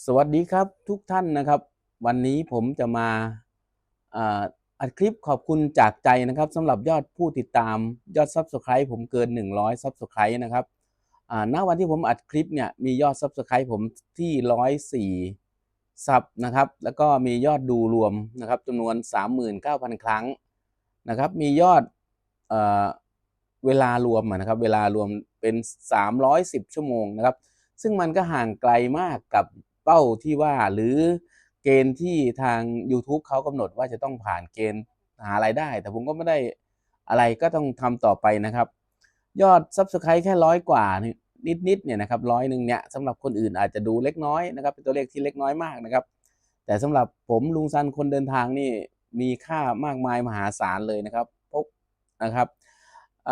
สวัสดีครับทุกท่านนะครับ วันนี้ผมจะมาอัดคลิปขอบคุณจากใจนะครับสำหรับยอดผู้ติดตามยอด Subscribe ผมเกิน 100 Subscribe นะครับอ่าณวันที่ผมอัดคลิปเนี่ยมียอด Subscribe ผมที่ 104ซับนะครับ แล้วก็มียอดดูรวมนะครับจำนวน 39,000 ครั้งนะครับ มียอดเอเวลารวมนะครับ เวลารวมเป็น 310 ชั่วโมงนะครับ ซึ่งมันก็ห่างไกลมากกับ เป้าที่ว่าหรือเกณฑ์ที่ทาง YouTube เขากำหนดว่าจะต้องผ่านเกณฑ์หารายได้ แต่ผมก็ไม่ได้อะไรก็ต้องทำต่อไปนะครับ ยอด Subscribe แค่ร้อยกว่านิดๆเนี่ยนะครับร้อยหนึ่งเนี่ยสำหรับคนอื่นอาจจะดูเล็กน้อยนะครับ เป็นตัวเลขที่เล็กน้อยมากนะครับ แต่สำหรับผมลุงซันคนเดินทางนี่มีค่ามากมายมหาศาลเลยนะครับพบนะครับอ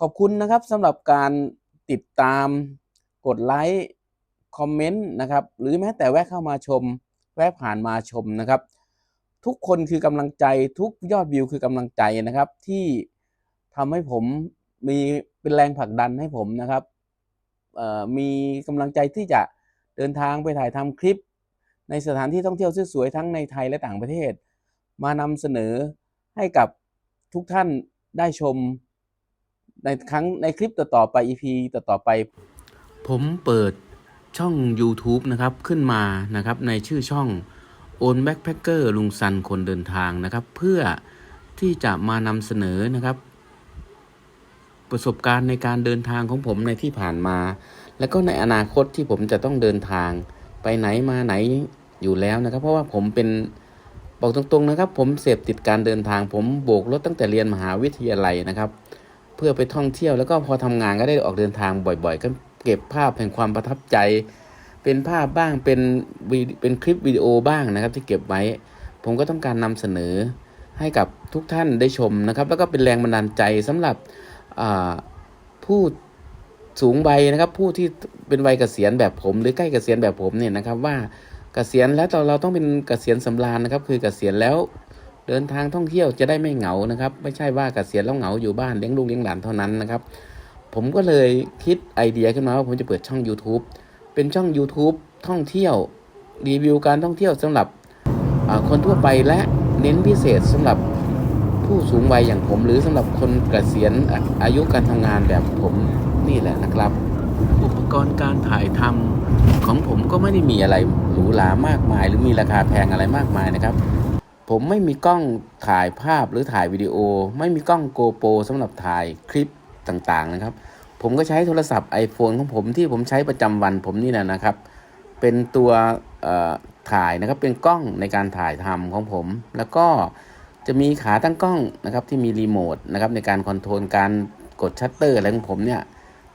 ขอบคุณนะครับสำหรับการติดตามกดไลค์ คอมเมนต์นะครับ หรือแม้แต่แวะเข้ามาชม แวะผ่านมาชมนะครับ ทุกคนคือกำลังใจทุกยอดวิวคือกำลังใจนะครับ ที่ทำให้ผมมีเป็นแรงผลักดันให้ผมนะครับมีกำลังใจที่จะเดินทางไปถ่ายทำคลิป ในสถานที่ท่องเที่ยวสวยๆทั้งในไทยและต่างประเทศ มานำเสนอให้กับทุกท่านได้ชมในครั้งในคลิปต่อๆไป EP ต่อๆไป ผมเปิด ช่อง YouTube นะครับขึ้นมานะครับในชื่อช่อง o n Backpacker ลุงซันคนเดินทางนะครับ เพื่อที่จะมานำเสนอนะครับ ประสบการณ์ในการเดินทางของผมในที่ผ่านมา และก็ในอนาคตที่ผมจะต้องเดินทางไปไหนมาไหนอยู่แล้วนะครับ เพราะว่าผมเป็นบอกตรงๆนะครับ ผมเสพติดการเดินทาง ผมโบกรถตั้งแต่เรียนมหาวิทยาลัยนะครับ เพื่อไปท่องเที่ยวแล้วก็พอทำงานก็ได้ออกเดินทางบ่อย ๆ ก็ เก็บภาพแห่งความประทับใจ เป็นภาพบ้างเป็นวีเป็นคลิปวิดีโอบ้างนะครับ ที่เก็บไว้ ผมก็ต้องการนำเสนอให้กับทุกท่านได้ชมนะครับ แล้วก็เป็นแรงบันดาลใจสำหรับผู้สูงวัยนะครับ ผู้ที่เป็นวัยเกษียณแบบผม หรือใกล้เกษียณแบบผมเนี่ยนะครับ ว่าเกษียณแล้วเราเราต้องเป็นเกษียณสำราญนะครับ คือเกษียณแล้วเดินทางท่องเที่ยวจะได้ไม่เหงานะครับ ไม่ใช่ว่าเกษียณแล้วเหงาอยู่บ้านเลี้ยงลูกเลี้ยงหลานเท่านั้นนะครับ ผมก็เลยคิดไอเดียขึ้นมาว่าผมจะเปิดช่อง YouTube เป็นช่อง YouTube ท่องเที่ยวรีวิวการท่องเที่ยวสำหรับคนทั่วไปและเน้นพิเศษสำหรับผู้สูงวัยอย่างผม หรือสำหรับคนเกษียณออายุการทำงานแบบผมนี่แหละนะครับ อุปกรณ์การถ่ายทำของผมก็ไม่ได้มีอะไรหรูหรามากมาย หรือมีราคาแพงอะไรมากมายนะครับ ผมไม่มีกล้องถ่ายภาพหรือถ่ายวิดีโอ ไม่มีกล้องโกโปรสำหรับถ่ายคลิป ต่างๆนะครับ ผมก็ใช้โทรศัพท์ iPhone ของผมที่ผมใช้ประจำวันผมนี่แหละนะครับ เป็นตัวถ่ายนะครับเป็นกล้องในการถ่ายทำของผม แล้วก็จะมีขาตั้งกล้องนะครับที่มีรีโมทนะครับในการคอนโทรลการกดชัตเตอร์อะไรของผมเนี่ย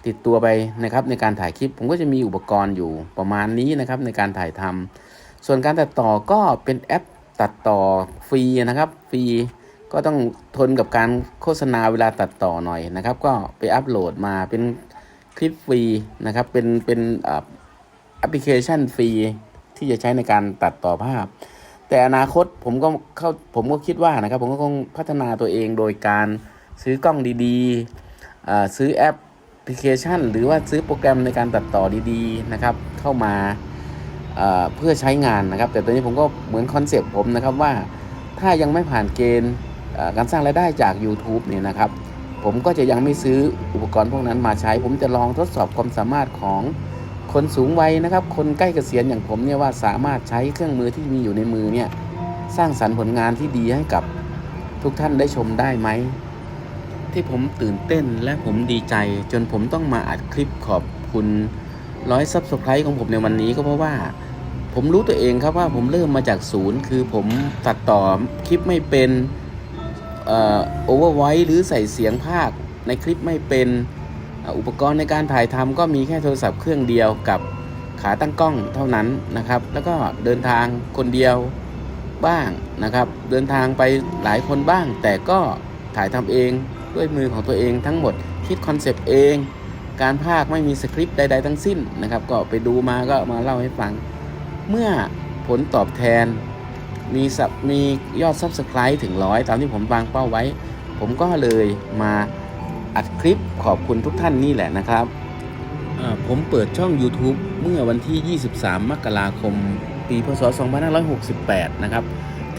ติดตัวไปนะครับในการถ่ายคลิป ผมก็จะมีอุปกรณ์อยู่ประมาณนี้นะครับในการถ่ายทำส่วนการตัดต่อก็เป็นแอปตัดต่อฟรีนะครับฟรี ก็ต้องทนกับการโฆษณาเวลาตัดต่อหน่อยนะครับ ก็ไปอัปโหลดมาเป็นคลิปฟรีนะครับ เป็นเป็นแอปพลิเคชันฟรีที่จะใช้ในการตัดต่อภาพ แต่อนาคตผมก็เข้าผมก็คิดว่านะครับ ผมก็คงพัฒนาตัวเองโดยการซื้อกล้องดีๆอ่าซื้อแอปพลิเคชัน หรือว่าซื้อโปรแกรมในการตัดต่อดีๆนะครับ เข้ามาอ่าเพื่อใช้งานนะครับ แต่ตอนนี้ผมก็เหมือนคอนเซปต์ผมนะครับว่าถ้ายังไม่ผ่านเกณฑ์ การสร้างรายได้จาก YouTube เนี่ยนะครับ ผมก็จะยังไม่ซื้ออุปกรณ์พวกนั้นมาใช้ ผมจะลองทดสอบความสามารถของคนสูงวัยนะครับ คนใกล้เกษียณอย่างผมเนี่ยว่าสามารถใช้เครื่องมือที่มีอยู่ในมือเนี่ยสร้างสรรค์ผลงานที่ดีให้กับทุกท่านได้ชมได้ไหม ที่ผมตื่นเต้นและผมดีใจ จนผมต้องมาอัดคลิปขอบคุณร้อยซับสไครต์ของผมในวันนี้ก็เพราะว่า ผมรู้ตัวเองครับว่าผมเริ่มมาจากศูนย์ คือผมตัดต่อคลิปไม่เป็น โอเวอร์ไวหรือใส่เสียงภาคในคลิปไม่เป็นออุปกรณ์ในการถ่ายทำก็มีแค่โทรศัพท์เครื่องเดียวกับขาตั้งกล้องเท่านั้นนะครับ แล้วก็เดินทางคนเดียวบ้างนะครับ เดินทางไปหลายคนบ้าง แต่ก็ถ่ายทำเองด้วยมือของตัวเองทั้งหมดคิดคอนเซปต์เอง การภาคไม่มีสคริปต์ใด ๆ ทั้งสิ้นนะครับ ก็ไปดูมาก็มาเล่าให้ฟัง เมื่อผลตอบแทน มีสับมียอด Subscribe ถึงร้อยตามที่ผมวางเป้าไว้ ผมก็เลยมาอัดคลิปขอบคุณทุกท่านนี่แหละนะครับผมเปิดช่อง YouTube เมื่อวันที่ 23 มกราคม ปีพศ 2568 นะครับ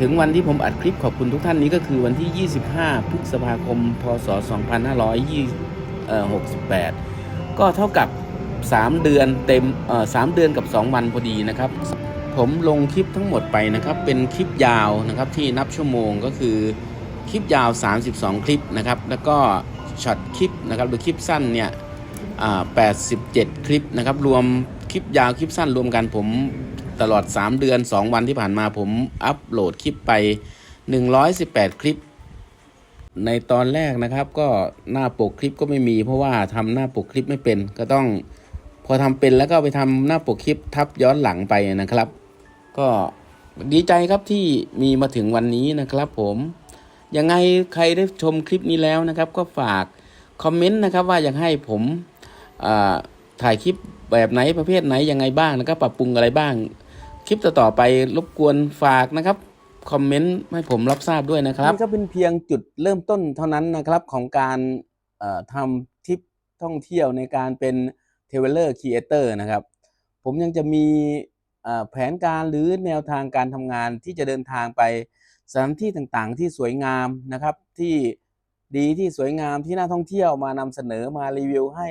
ถึงวันที่ผมอัดคลิปขอบคุณทุกท่านนี้ก็คือวันที่ 25 พฤษภาคม พศ 2568 ก็เท่ากับ 3 เดือนเต็มเอ่อ3เดือนกับ 2 วันพอดีนะครับ ผมลงคลิปทั้งหมดไปนะครับ เป็นคลิปยาวนะครับที่นับชั่วโมงก็คือคลิปยาว 32 คลิปนะครับ แล้วก็ช็อตคลิปนะครับหรือคลิปสั้นเนี่ย87 คลิปนะครับ รวมคลิปยาวคลิปสั้นรวมกันผมตลอด 3 เดือน 2 วันที่ผ่านมาผมอัปโหลดคลิปไป 118 คลิป ในตอนแรกนะครับก็หน้าปกคลิปก็ไม่มี เพราะว่าทำหน้าปกคลิปไม่เป็น ก็ต้องพอทำเป็นแล้วก็ไปทำหน้าปกคลิปทับย้อนหลังไปนะครับ ก็ดีใจครับที่มีมาถึงวันนี้นะครับผมยังไงใครได้ชมคลิปนี้แล้วนะครับ ก็ฝากคอมเมนต์นะครับว่าอยากให้ผมถ่ายคลิปแบบไหนประเภทไหนยังไงบ้างแล้วก็ปรับปรุงอะไรบ้าง คลิปต่อๆไปรบกวนฝากนะครับคอมเมนต์ให้ผมรับทราบด้วยนะครับนี่ก็เป็นเพียงจุดเริ่มต้นเท่านั้นนะครับของการทำทริปท่องเที่ยวในการเป็นเทเวลเลอร์ครีเอเตอร์นะครับ ผมยังจะมี แผนการหรือแนวทางการทำงานที่จะเดินทางไปสถานที่ต่างๆ ที่สวยงามนะครับที่ดีที่สวยงามที่น่าท่องเที่ยวมานำเสนอมารีวิวให้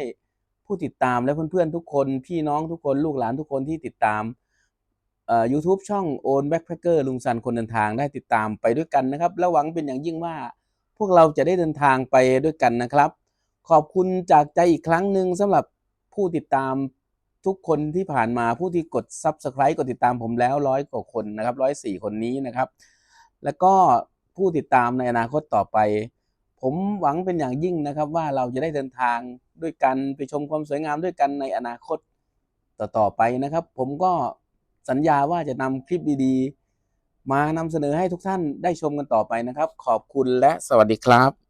ผู้ติดตามและเพื่อนๆทุกคน พี่น้องทุกคนลูกหลานทุกคนที่ติดตามเอ่อ YouTube ช่องโอนแบ็คแพคเกอร์ลุงซันคนเดินทางได้ติดตามไปด้วยกันนะครับ และหวังเป็นอย่างยิ่งว่า พวกเราจะได้เดินทางไปด้วยกันนะครับ ขอบคุณจากใจอีกครั้งหนึ่งสำหรับผู้ติดตาม ทุกคนที่ผ่านมาผู้ที่กด Subscribe กดติดตามผมแล้วร้อยกว่าคนนะครับร้อยสี่คนนี้นะครับ แล้วก็ผู้ติดตามในอนาคตต่อไป ผมหวังเป็นอย่างยิ่งนะครับ ว่าเราจะได้เดินทางด้วยกันไปชมความสวยงามด้วยกันในอนาคตต่อๆไปนะครับ ผมก็สัญญาว่าจะนำคลิปดีๆ มานำเสนอให้ทุกท่านได้ชมกันต่อไปนะครับ ขอบคุณและสวัสดีครับ